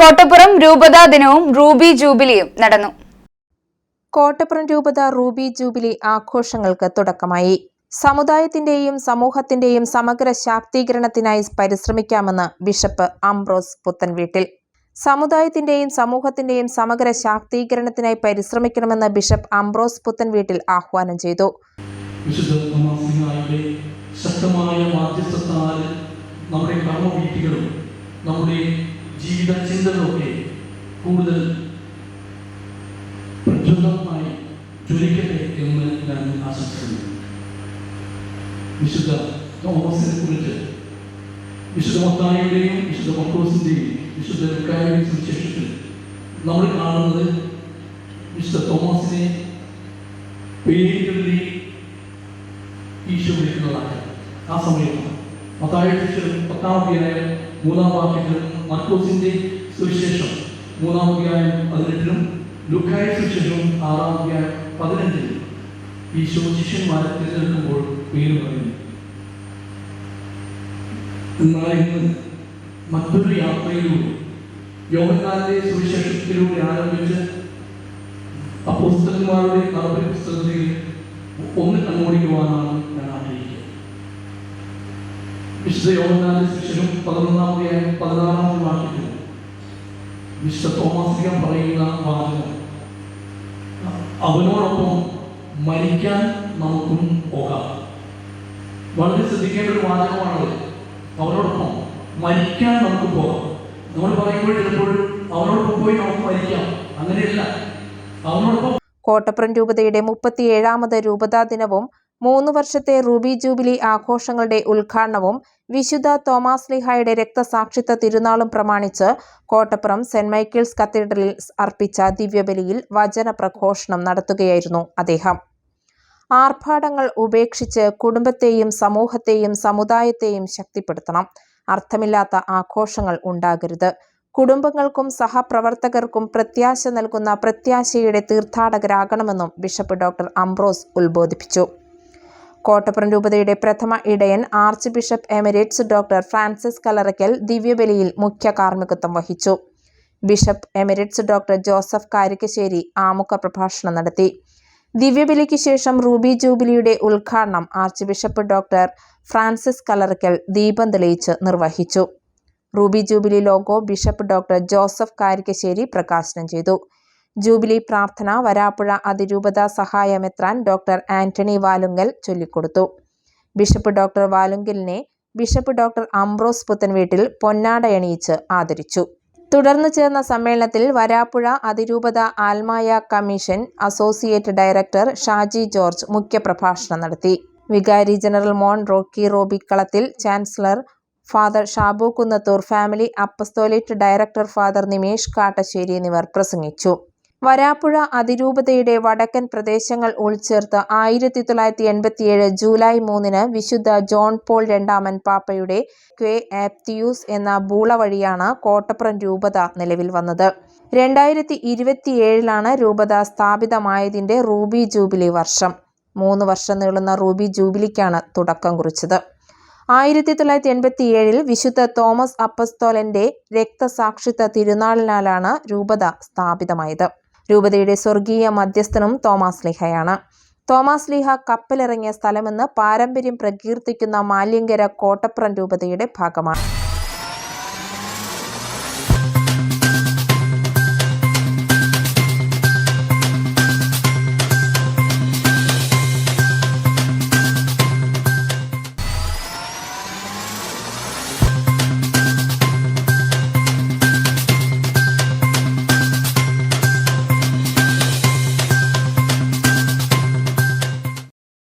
കോട്ടപ്പുറം രൂപതാ ദിനവും റൂബി ജൂബിലിയും നടന്നു. കോട്ടപ്പുറം രൂപത റൂബി ജൂബിലി ആഘോഷങ്ങൾക്ക് തുടക്കമായി. സമുദായത്തിന്റെയും സമൂഹത്തിന്റെയും സമഗ്ര ശാക്തീകരണത്തിനായി പരിശ്രമിക്കാമെന്ന് ബിഷപ്പ് അംബ്രോസ് പുത്തൻവീട്ടിൽ സമുദായത്തിന്റെയും സമൂഹത്തിന്റെയും സമഗ്ര ശാക്തീകരണത്തിനായി പരിശ്രമിക്കണമെന്ന് ബിഷപ്പ് അംബ്രോസ് പുത്തൻവീട്ടിൽ ആഹ്വാനം ചെയ്തു. ശക്തമായ മാധ്യസ്ഥത്താൽ നമ്മുടെ കർമ്മവീട്ടികളും നമ്മുടെ ജീവിത ചിന്തകളൊക്കെ കൂടുതൽ പ്രചോദനമായി ജ്വലിക്കട്ടെ എന്ന് ഞാൻ ആശംസിക്കുന്നു. വിശുദ്ധ തോമസിനെ കുറിച്ച് വിശുദ്ധ മത്തായിയുടെയും വിശുദ്ധ മക്കോസിന്റെയും വിശുദ്ധ ലുക്കായുടെയും സുവിശേഷത്തിൽ നമ്മൾ കാണുന്നത് വിശുദ്ധ തോമസിനെ പേരിൽ ഈശോ വിളിക്കുന്നതാണ് ആ സമയത്ത് മത്തായ ശിഷ്യരും പത്താം അധ്യായം മൂന്നാം വാക്യത്തിലും മർക്കോസിന്റെ സുവിശേഷം മൂന്നാം അധ്യായം പതിനെട്ടിലും ലുക്കായ സുവിശേഷവും ആറാം അധ്യായം പതിനഞ്ചിലും ഈ ശിഷ്യന്മാരെ തിരഞ്ഞെടുക്കുമ്പോൾ പേര് പറയുന്നു. എന്നാൽ ഇന്ന് മറ്റൊരു യാത്രയിലൂടെ യോഹന്നാന്റെ സുവിശേഷത്തിലൂടെ ആരംഭിച്ച് അപ്പോസ്തലന്മാരുടെ നടപടി പുസ്തകത്തിൽ ഒന്ന് കണ്ണോടിക്കുവാനാണ് ഞാൻ വിശുദ്ധ യോഗനാന്റെ ശിഷ്യനും അധ്യായം പതിനാറാമത്തെ വാക്യത്തിൽ വിശുദ്ധ തോമാസികം പറയുന്ന വാചകം. അവനോടൊപ്പം മരിക്കാൻ നമുക്കും പോകാം. വളരെ ശ്രദ്ധിക്കേണ്ട ഒരു വാചകമാണത്. അവനോടൊപ്പം മരിക്കാൻ നമുക്ക് പോകാം. നമ്മൾ പറയുമ്പോൾ ചിലപ്പോൾ അവനോടൊപ്പം പോയി നമുക്ക് മരിക്കാം. അങ്ങനെയല്ല. അവനോടൊപ്പം കോട്ടപ്പുറം രൂപതയുടെ മുപ്പത്തിയേഴാമത് രൂപതാ ദിനവും മൂന്ന് വർഷത്തെ റൂബി ജൂബിലി ആഘോഷങ്ങളുടെ ഉദ്ഘാടനവും വിശുദ്ധ തോമാസ് ലിഹായുടെ രക്തസാക്ഷിത്വ തിരുനാളും പ്രമാണിച്ച് കോട്ടപ്പുറം സെന്റ് മൈക്കിൾസ് കത്തീഡ്രലിൽ അർപ്പിച്ച ദിവ്യബലിയിൽ വചന പ്രഘോഷണം നടത്തുകയായിരുന്നു അദ്ദേഹം. ആർഭാടങ്ങൾ ഉപേക്ഷിച്ച് കുടുംബത്തെയും സമൂഹത്തെയും സമുദായത്തെയും ശക്തിപ്പെടുത്തണം. അർത്ഥമില്ലാത്ത ആഘോഷങ്ങൾ ഉണ്ടാകരുത്. കുടുംബങ്ങൾക്കും സഹപ്രവർത്തകർക്കും പ്രത്യാശ നൽകുന്ന പ്രത്യാശയുടെ തീർത്ഥാടകരാകണമെന്നും ബിഷപ്പ് ഡോക്ടർ അംബ്രോസ് ഉത്ബോധിപ്പിച്ചു. കോട്ടപ്പുറം രൂപതയുടെ പ്രഥമ ഇടയൻ archbishop emeritus doctor Francis Kalarakkal ദിവ്യബലിയിൽ മുഖ്യ കാർമ്മികത്വം വഹിച്ചു. Bishop emeritus doctor Joseph Karikkassery ആമുഖ പ്രഭാഷണം നടത്തി. ദിവ്യബലിക്ക് ശേഷം റൂബി ജൂബിലിയുടെ ഉദ്ഘാടനം archbishop doctor Francis Kalarakkal ദീപം തെളിയിച്ച് നിർവഹിച്ചു. Ruby jubilee logo bishop doctor Joseph Karikkassery പ്രകാശനം ചെയ്തു. ജൂബിലി പ്രാർത്ഥന വരാപ്പുഴ അതിരൂപത സഹായമെത്രാൻ ഡോക്ടർ ആന്റണി വാലുങ്കൽ ചൊല്ലിക്കൊടുത്തു. ബിഷപ്പ് ഡോക്ടർ വാലുങ്കലിനെ ബിഷപ്പ് ഡോക്ടർ അംബ്രോസ് പുത്തൻ വീട്ടിൽ പൊന്നാടയണിയിച്ച് ആദരിച്ചു. തുടർന്നു ചേർന്ന സമ്മേളനത്തിൽ വരാപ്പുഴ അതിരൂപത ആൽമായ commission associate director Shaji George മുഖ്യപ്രഭാഷണം നടത്തി. വികാരി general Mon Rocky Roby Kalathil chancellor father Shabu Kunnathur family apostolate director father Nimesh Kattassery എന്നിവർ പ്രസംഗിച്ചു. വരാപ്പുഴ അതിരൂപതയുടെ വടക്കൻ പ്രദേശങ്ങൾ ഉൾച്ചേർത്ത് ആയിരത്തി തൊള്ളായിരത്തി എൺപത്തിയേഴ് ജൂലൈ മൂന്നിന് വിശുദ്ധ ജോൺ പോൾ രണ്ടാമൻ പാപ്പയുടെ ക്വേ ആപ്തിയൂസ് എന്ന ബൂള വഴിയാണ് കോട്ടപ്പുറം രൂപത നിലവിൽ വന്നത്. രണ്ടായിരത്തി ഇരുപത്തിയേഴിലാണ് രൂപത സ്ഥാപിതമായതിന്റെ റൂബി ജൂബിലി വർഷം. മൂന്ന് വർഷം നീളുന്ന റൂബി ജൂബിലിക്കാണ് തുടക്കം കുറിച്ചത്. ആയിരത്തി തൊള്ളായിരത്തി എൺപത്തി ഏഴിൽ വിശുദ്ധ തോമസ് അപ്പസ്തോലന്റെ രക്തസാക്ഷിത്വ തിരുനാളിനാലാണ് രൂപത സ്ഥാപിതമായത്. രൂപതയുടെ സ്വർഗീയ മധ്യസ്ഥനും തോമാസ് ലിഹയാണ്. തോമാസ് ലീഹ കപ്പലിറങ്ങിയ സ്ഥലമെന്ന് പാരമ്പര്യം പ്രകീർത്തിക്കുന്ന മാലിയങ്കര കോട്ടപ്പുറം രൂപതയുടെ ഭാഗമാണ്.